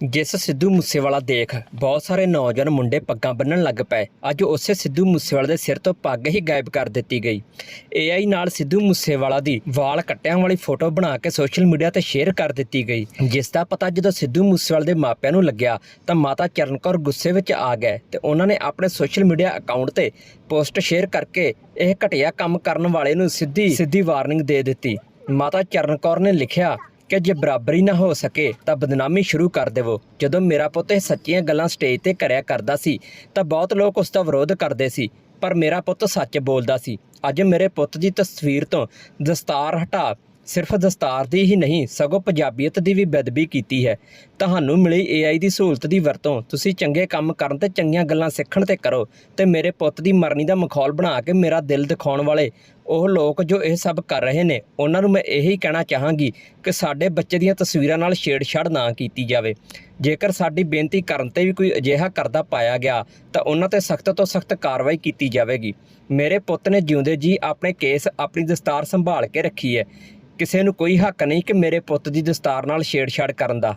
ਜਿਸ ਸਿੱਧੂ ਮੂਸੇਵਾਲਾ ਦੇਖ ਬਹੁਤ ਸਾਰੇ ਨੌਜਵਾਨ ਮੁੰਡੇ ਪੱਗਾਂ ਬੰਨਣ ਲੱਗ ਪਏ। ਅੱਜ ਉਸੇ ਸਿੱਧੂ ਮੂਸੇਵਾਲੇ ਦੇ ਸਿਰ ਤੋਂ ਪੱਗ ਹੀ ਗਾਇਬ ਕਰ ਦਿੱਤੀ ਗਈ। AI ਨਾਲ ਸਿੱਧੂ ਮੂਸੇਵਾਲਾ ਦੀ ਵਾਲ ਕੱਟਿਆਂ ਵਾਲੀ ਫੋਟੋ ਬਣਾ ਕੇ ਸੋਸ਼ਲ ਮੀਡੀਆ ਤੇ ਸ਼ੇਅਰ ਕਰ ਦਿੱਤੀ ਗਈ। ਜਿਸ ਦਾ ਪਤਾ ਜਦੋਂ ਸਿੱਧੂ ਮੂਸੇਵਾਲੇ ਦੇ ਮਾਪਿਆਂ ਨੂੰ ਲੱਗਿਆ ਤਾਂ ਮਾਤਾ ਚਰਨ ਕੌਰ ਗੁੱਸੇ ਵਿੱਚ ਆ ਗਏ ਤੇ ਉਹਨਾਂ ਨੇ ਆਪਣੇ ਸੋਸ਼ਲ ਮੀਡੀਆ ਅਕਾਊਂਟ ਤੇ ਪੋਸਟ ਸ਼ੇਅਰ ਕਰਕੇ ਇਹ ਘਟੀਆ ਕੰਮ ਕਰਨ ਵਾਲੇ ਨੂੰ ਸਿੱਧੀ ਸਿੱਧੀ ਵਾਰਨਿੰਗ ਦੇ ਦਿੱਤੀ। ਮਾਤਾ ਚਰਨ ਕੌਰ ਨੇ ਲਿਖਿਆ ਕਿ ਜੇ ਬਰਾਬਰੀ ਨਾ ਹੋ ਸਕੇ, ਤਾਂ ਬਦਨਾਮੀ ਸ਼ੁਰੂ ਕਰ ਦੇਵੋ। ਜਦੋਂ ਮੇਰਾ ਪੁੱਤ ਇਹ ਸੱਚੀਆਂ ਗੱਲਾਂ ਸਟੇਜ ਤੇ ਕਰਿਆ ਕਰਦਾ ਸੀ, ਤਾਂ ਬਹੁਤ ਲੋਕ ਉਸ ਦਾ ਵਿਰੋਧ ਕਰਦੇ ਸੀ, ਪਰ ਮੇਰਾ ਪੁੱਤ ਸੱਚ ਬੋਲਦਾ ਸੀ। ਅੱਜ ਮੇਰੇ ਪੁੱਤ ਦੀ ਤਸਵੀਰ ਤੋਂ ਦਸਤਾਰ ਹਟਾ ਸਿਰਫ ਦਸਤਾਰ ਦੀ ਹੀ ਨਹੀਂ, ਸਗੋਂ ਪੰਜਾਬੀਅਤ ਦੀ ਵੀ ਬੇਅਦਬੀ ਕੀਤੀ ਹੈ। ਤੁਹਾਨੂੰ ਮਿਲੀ AI ਦੀ ਸਹੂਲਤ ਦੀ ਵਰਤੋਂ, ਤੁਸੀਂ ਚੰਗੇ ਕੰਮ ਕਰਨ ਤੇ ਚੰਗੀਆਂ ਗੱਲਾਂ ਸਿੱਖਣ ਤੇ ਕਰੋ, ਤੇ ਮੇਰੇ ਪੁੱਤ ਦੀ ਮਰਨੀ ਦਾ ਮਖੌਲ ਬਣਾ ਕੇ ਮੇਰਾ ਦਿਲ ਦਿਖਾਉਣ ਵਾਲੇ ਉਹ ਲੋਕ ਜੋ ਇਹ ਸਭ ਕਰ ਰਹੇ ਨੇ, ਉਹਨਾਂ ਨੂੰ ਮੈਂ ਇਹੀ ਕਹਿਣਾ ਚਾਹਾਂਗੀ ਕਿ ਸਾਡੇ ਬੱਚੇ ਦੀਆਂ ਤਸਵੀਰਾਂ ਨਾਲ ਛੇੜਛਾੜ ਨਾ ਕੀਤੀ ਜਾਵੇ। ਜੇਕਰ ਸਾਡੀ ਬੇਨਤੀ ਕਰਨ ਤੇ ਵੀ ਕੋਈ ਅਜਿਹਾ ਕਰਦਾ ਪਾਇਆ ਗਿਆ, ਤਾਂ ਉਹਨਾਂ ਤੇ ਸਖਤ ਤੋਂ ਸਖਤ ਕਾਰਵਾਈ ਕੀਤੀ ਜਾਵੇਗੀ। ਮੇਰੇ ਪੁੱਤ ਨੇ ਜਿਉਂਦੇ ਜੀ ਆਪਣੇ ਕੇਸ ਆਪਣੀ ਦਸਤਾਰ ਸੰਭਾਲ ਕੇ ਰੱਖੀ ਹੈ। ਕਿਸੇ ਨੂੰ ਕੋਈ ਹੱਕ ਨਹੀਂ ਕਿ ਮੇਰੇ ਪੁੱਤ ਦੀ ਦਸਤਾਰ ਨਾਲ ਛੇੜਛਾੜ ਕਰਨ ਦਾ।